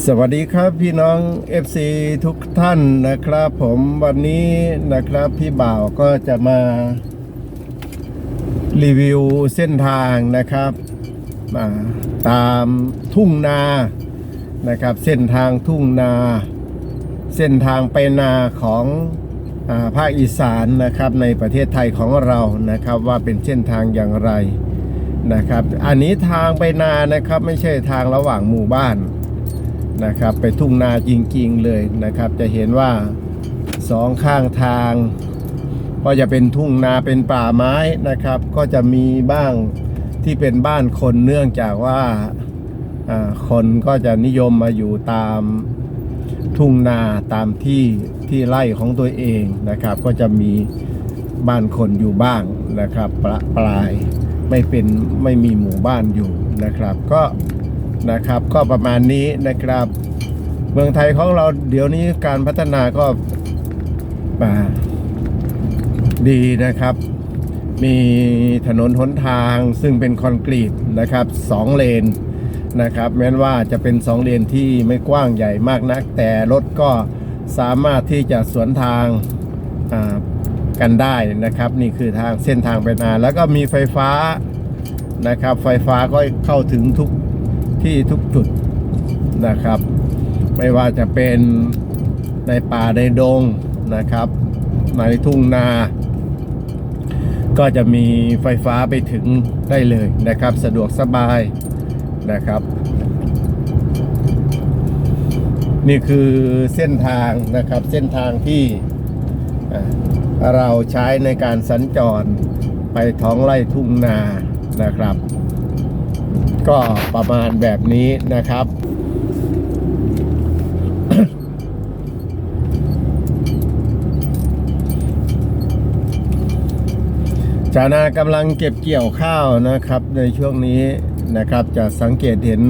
สวัสดีครับพี่น้อง FC ทุกท่านนะครับ ผมวันนี้นะครับพี่บ่าวก็จะมา รีวิวเส้นทางนะครับอ่าตามทุ่งนานะครับ เส้นทางทุ่งนา เส้นทางไปนาของอาภาคอีสานนะครับในประเทศไทยของเรานะครับว่าเป็นเส้นทางอย่างไรนะครับ อันนี้ทางไปนานะครับไม่ใช่ทางระหว่างหมู่บ้าน นะครับ ไปทุ่งนาจริงๆเลยนะครับ จะเห็นว่าสองข้างทาง ก็จะเป็นทุ่งนาเป็นป่าไม้นะครับ ก็จะมีบ้างที่เป็นบ้านคนเนื่องจากว่าคนก็จะนิยมมาอยู่ตามทุ่งนาตามที่ที่ไร่ของตัวเองนะครับ ก็จะมีบ้านคนอยู่บ้างนะครับประปรายไม่เป็นไม่มีหมู่บ้านอยู่นะครับ ก็ นะครับ ก็ประมาณนี้นะครับ เมืองไทยของเราเดี๋ยวนี้การพัฒนาก็ดีนะครับ มีถนนหนทางซึ่งเป็นคอนกรีตนะครับสองเลนนะครับ แม้นว่าจะเป็นสองเลนที่ไม่กว้างใหญ่มากนัก แต่รถก็สามารถที่จะสวนทางกันได้นะครับ นี่คือทางเส้นทางไปนาแล้วก็มีไฟฟ้านะครับ ไฟฟ้าก็เข้าถึงทุก ที่ทุกจุดนะครับ ไม่ว่าจะเป็นในป่าในดงนะครับ ในทุ่งนา ก็จะมีไฟฟ้าไปถึงได้เลยนะครับ สะดวกสบายนะครับ นี่คือเส้นทางนะครับเส้นทางที่เราใช้ในการสัญจรไปท้องไร่ทุ่งนานะครับ ก็ประมาณแบบนี้นะครับ ชาวนากำลังเก็บเกี่ยวข้าวนะครับ ในช่วงนี้นะครับจะสังเกตเห็น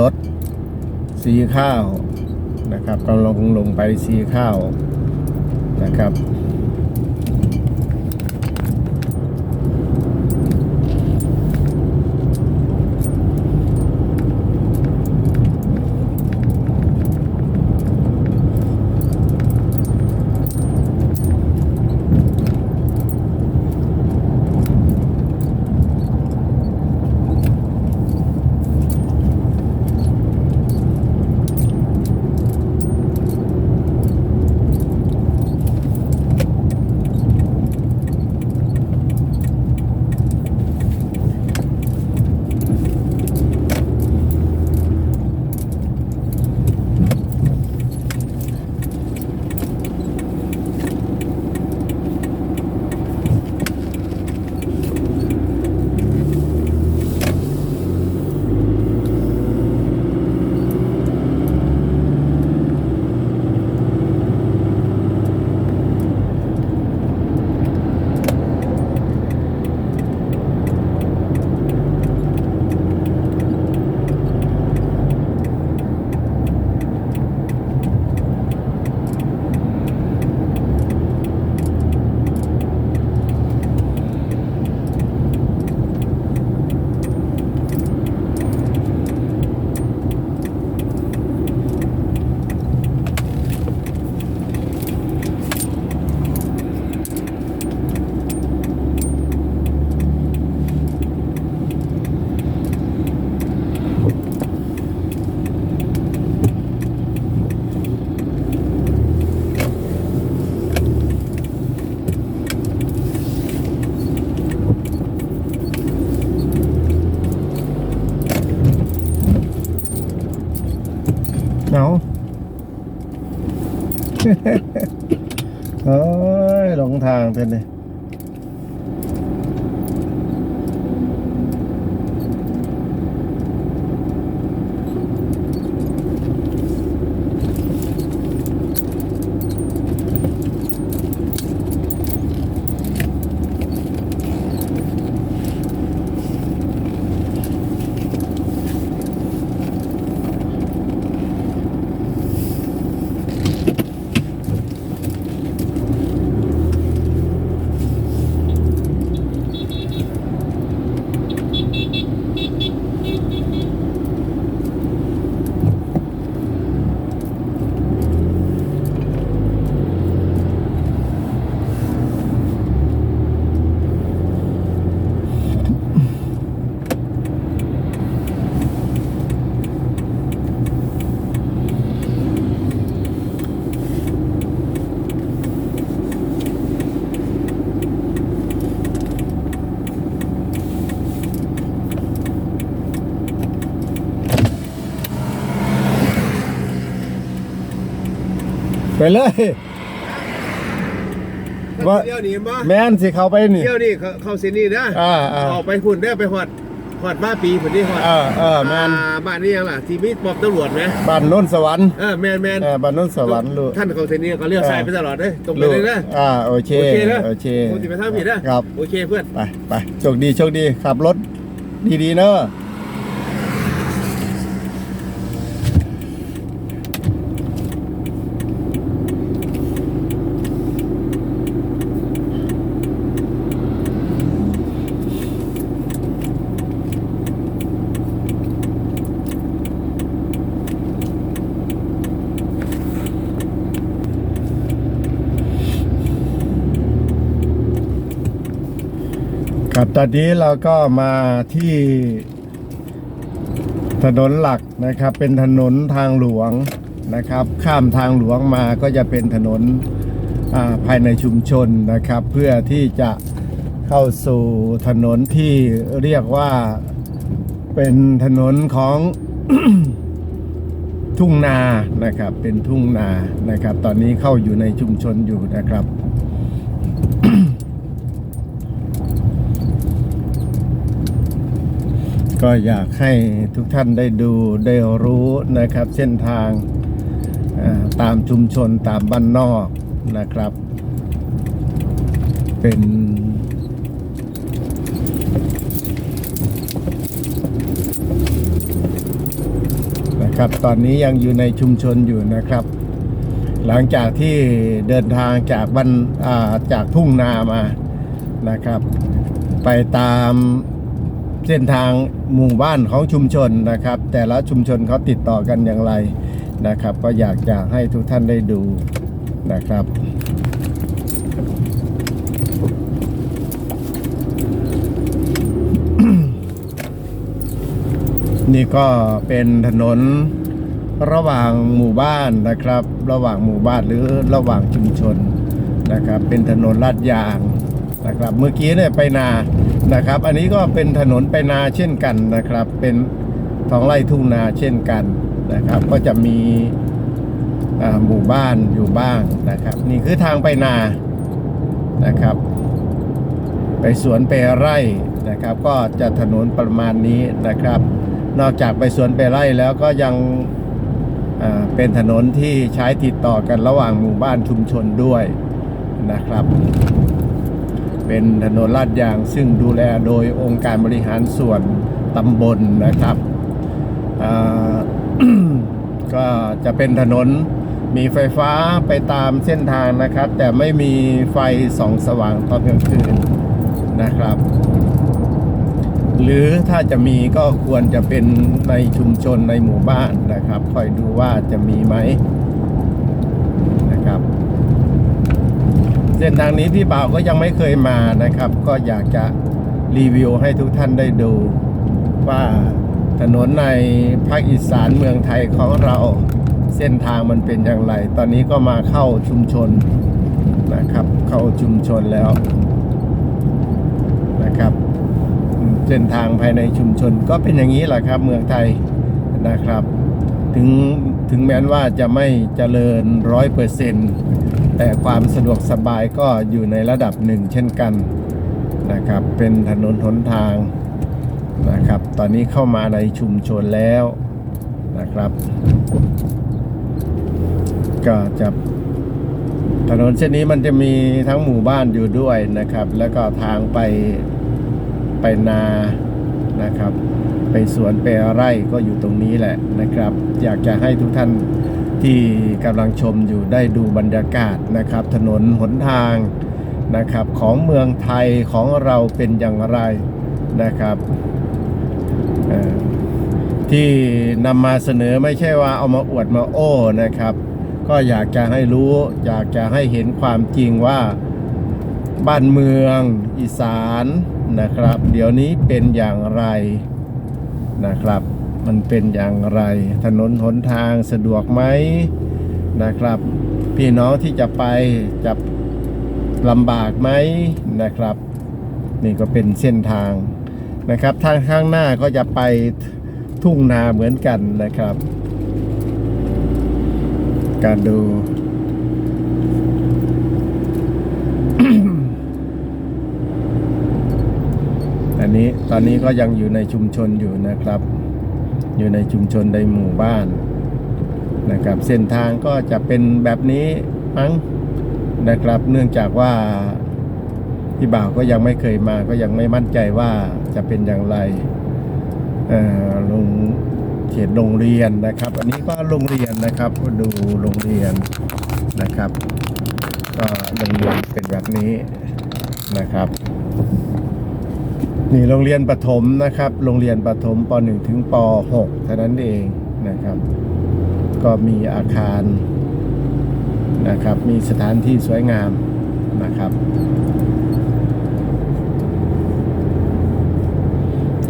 รถสีข้าวนะครับกำลังลงไปสีข้าวนะครับ เอ้ยหลงทางเป็นเลย ไปเลยว่าเดี๋ยวนี้มาแม่นสิเข้าไปนี่เดี๋ยวนี้เขาเขาเส้นนี้นะอ่าอ่า ออกไปหุ่นได้อไปหอดหอดบ้านปีหุ่นนี่หอดเออเออแม่นอ่าบ้านนี้ยังล่ะที่มีปอบตำรวจไหมบ้านโน้นสวรรค์เออแมนแมนเออบ้านโน้นสวรรค์ลูกท่านเขาเส้นนี้เขาเลี้ยวซ้ายไปตลอดเลยตรงไปเลยนะ อ่าโอเคโอเคนะโอเคโอ้ติไปทางผิดนะครับ โอเคเพื่อน ไปไปโชคดีโชคดีขับรถดีๆเนอะ ครับตอนนี้เราก็มาที่ถนนหลักนะครับ เป็นถนนทางหลวงนะครับ ข้ามทางหลวงมาก็จะเป็นถนนาภายในชุมชนนะครับ เพื่อที่จะเข้าสู่ถนนที่เรียกว่าเป็นถนนของทุ่งนานะครับ เป็นทุ่งนานะครับ ตอนนี้เข้าอยู่ในชุมชนอยู่นะครับ ก็อยากให้ทุกท่านได้ดูได้รู้นะครับ เส้นทางตามชุมชนตามบ้านนอกนะครับ เป็นนะครับตอนนี้ยังอยู่ในชุมชนอยู่นะครับ หลังจากที่เดินทางจากบ้านจากทุ่งนามานะครับ ไปตาม เส้นทางหมู่บ้านของชุมชนนะครับ แต่ละชุมชนเขาติดต่อกันอย่างไรนะครับ ก็อยากจะให้ทุกท่านได้ดูนะครับนี่ก็เป็นถนนระหว่างหมู่บ้านนะครับ ระหว่างหมู่บ้านหรือระหว่างชุมชนนะครับ เป็นถนนลาดยาง นะครับ เมื่อกี้เนี่ยไปนานะครับ อันนี้ก็เป็นถนนไปนาเช่นกันนะครับ เป็นท้องไร่ทุ่งนาเช่นกันนะครับ ก็จะมีหมู่บ้านอยู่บ้างนะครับ นี่คือทางไปนานะครับ ไปสวนไปไร่นะครับ ก็จะถนนประมาณนี้นะครับ นอกจากไปสวนไปไร่แล้วก็ยังเป็นถนนที่ใช้ติดต่อกันระหว่างหมู่บ้านชุมชนด้วยนะครับ เป็นถนนลาดยาง ซึ่งดูแลโดยองค์การบริหารส่วนตำบลนะครับก็จะเป็นถนนมีไฟฟ้าไปตามเส้นทางนะครับ แต่ไม่มีไฟส่องสว่างตอนกลางคืนนะครับ หรือถ้าจะมีก็ควรจะเป็นในชุมชนในหมู่บ้านนะครับ คอยดูว่าจะมีไหมนะครับ เส้นทางนี้พี่บ่าวก็ยังไม่เคยมานะครับ ก็อยากจะรีวิวให้ทุกท่านได้ดู ว่าถนนในภาคอีสานเมืองไทยของเราเส้นทางมันเป็นอย่างไร ตอนนี้ก็มาเข้าชุมชนนะครับ เข้าชุมชนแล้วนะครับ เส้นทางภายในชุมชนก็เป็นอย่างนี้แหละครับ เมืองไทยนะครับ ถึงถึงแม้ว่าจะไม่เจริญร้อยเปอร์เซ็นต์ แต่ความสะดวกสบายก็อยู่ในระดับหนึ่งเช่นกันนะครับ เป็นถนนหนทางนะครับ ตอนนี้เข้ามาในชุมชนแล้วนะครับ ก็จะถนนเส้นนี้มันจะมีทั้งหมู่บ้านอยู่ด้วยนะครับ แล้วก็ทางไปไปนานะครับ ไปสวนไปไร่ก็อยู่ตรงนี้แหละนะครับ อยากจะให้ทุกท่าน ที่กำลังชมอยู่ได้ดูบรรยากาศนะครับ ถนนหนทางนะครับของเมืองไทยของเราเป็นอย่างไรนะครับที่นำมาเสนอไม่ใช่ว่าเอามาอวดมาโอ้นะครับ ก็อยากจะให้รู้อยากจะให้เห็นความจริงว่าบ้านเมืองอีสานนะครับ เดี๋ยวนี้เป็นอย่างไรนะครับ มันเป็นอย่างไร ถนนหนทางสะดวกไหมนะครับ พี่น้องที่จะไปจะลำบากไหมนะครับ นี่ก็เป็นเส้นทางนะครับทางข้างหน้าก็จะไปทุ่งนาเหมือนกันนะครับ การดูอันนี้ตอนนี้ก็ยังอยู่ในชุมชนอยู่นะครับ อยู่ในชุมชนในหมู่บ้านนะครับ เส้นทางก็จะเป็นแบบนี้มั้งนะครับ เนื่องจากว่าพี่บ่าวก็ยังไม่เคยมาก็ยังไม่มั่นใจว่าจะเป็นอย่างไรเอ่อลงเขตโรงเรียนนะครับ อันนี้ก็โรงเรียนนะครับดูโรงเรียนนะครับ ก็โรงเรียนเป็นแบบนี้นะครับ นี่โรงเรียนประถมนะครับ โรงเรียนประถมป .1 ถึงป .6 เท่านั้นเองนะครับ ก็มีอาคารนะครับ มีสถานที่สวยงามนะครับ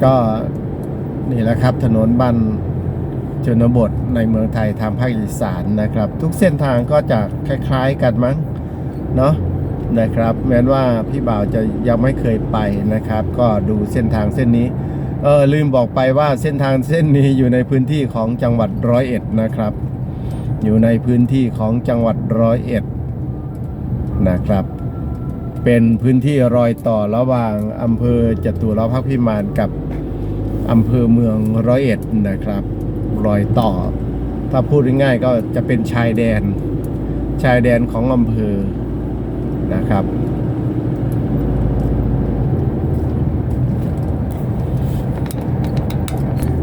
ก็นี่แหละครับถนนบ้านชนบทในเมืองไทยทางภาคอีสานนะครับ ทุกเส้นทางก็จะคล้าย ๆ กันมั้งเนาะ นะครับ แม้ว่าพี่บ่าวจะยังไม่เคยไปนะครับ ก็ดูเส้นทางเส้นนี้เออลืมบอกไปว่าเส้นทางเส้นนี้อยู่ในพื้นที่ของจังหวัดร้อยเอ็ดนะครับ อยู่ในพื้นที่ของจังหวัดร้อยเอ็ดนะครับ เป็นพื้นที่รอยต่อระหว่างอำเภอจตุรพักษ์พิมานกับอำเภอเมืองร้อยเอ็ดนะครับ รอยต่อ ถ้าพูดง่ายๆก็จะเป็นชายแดน ชายแดนของอำเภอ นะครับ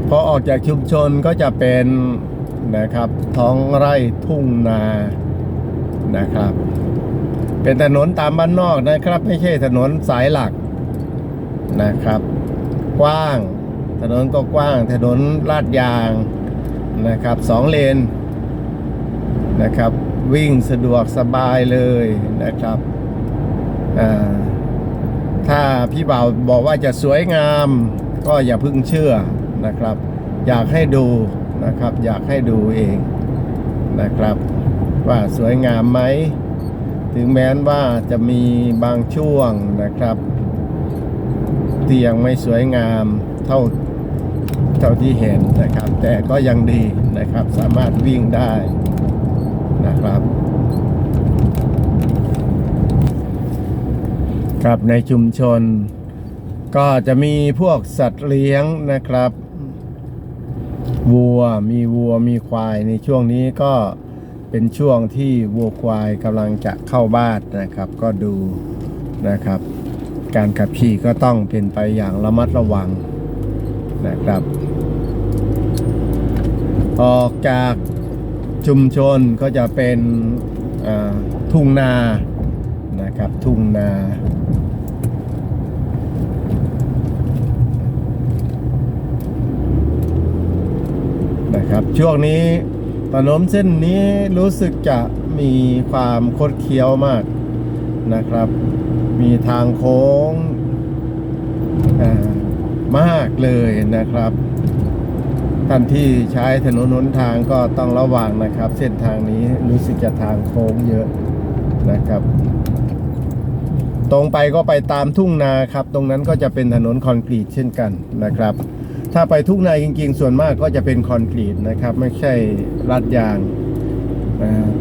พอออกจากชุมชนก็จะเป็นนะครับ ท้องไร่ทุ่งนานะครับ เป็นถนนตามบ้านนอกนะครับ ไม่ใช่ถนนสายหลักนะครับ กว้างถนนก็กว้างถนนลาดยางนะครับสองเลนนะครับ วิ่งสะดวกสบายเลยนะครับถ้าพี่บ่าวบอกว่าจะสวยงาม ก็อย่าเพิ่งเชื่อนะครับ อยากให้ดูนะครับ อยากให้ดูเองนะครับ ว่าสวยงามไหม ถึงแม้นว่าจะมีบางช่วงนะครับที่ยังไม่สวยงามเท่าเท่าที่เห็นนะครับ แต่ก็ยังดีนะครับสามารถวิ่งได้ นะครับ ครับในชุมชน ก็จะมีพวกสัตว์เลี้ยงนะครับ วัวมีวัวมีควายในช่วงนี้ก็เป็นช่วงที่วัวควายกำลังจะเข้าบ้านนะครับ ก็ดูนะครับ การขับขี่ก็ต้องเป็นไปอย่างระมัดระวังนะครับ ออกจาก ชุมชนก็จะเป็นทุ่งนานะครับ ทุ่งนานะครับช่วงนี้ถนนเส้นนี้รู้สึกจะมีความคดเคี้ยวมากนะครับ มีทางโค้งมากเลยนะครับ ท่านที่ใช้ถนนหนทางก็ต้องระวังนะครับ เส้นทางนี้รู้สึกจะทางโค้งเยอะนะครับ ตรงไปก็ไปตามทุ่งนาครับ ตรงนั้นก็จะเป็นถนนคอนกรีตเช่นกันนะครับ ถ้าไปทุ่งนาจริงๆ ส่วนมากก็จะเป็นคอนกรีตนะครับ ไม่ใช่ลาดยาง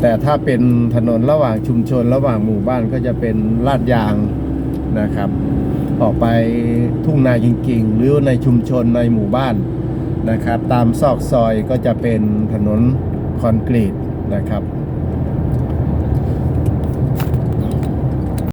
แต่ถ้าเป็นถนนระหว่างชุมชน ระหว่างหมู่บ้านก็จะเป็นลาดยางนะครับ ออกไปทุ่งนาจริงๆ หรือในชุมชนในหมู่บ้าน นะครับ ตามซอกซอยก็จะเป็นถนนคอนกรีตนะครับ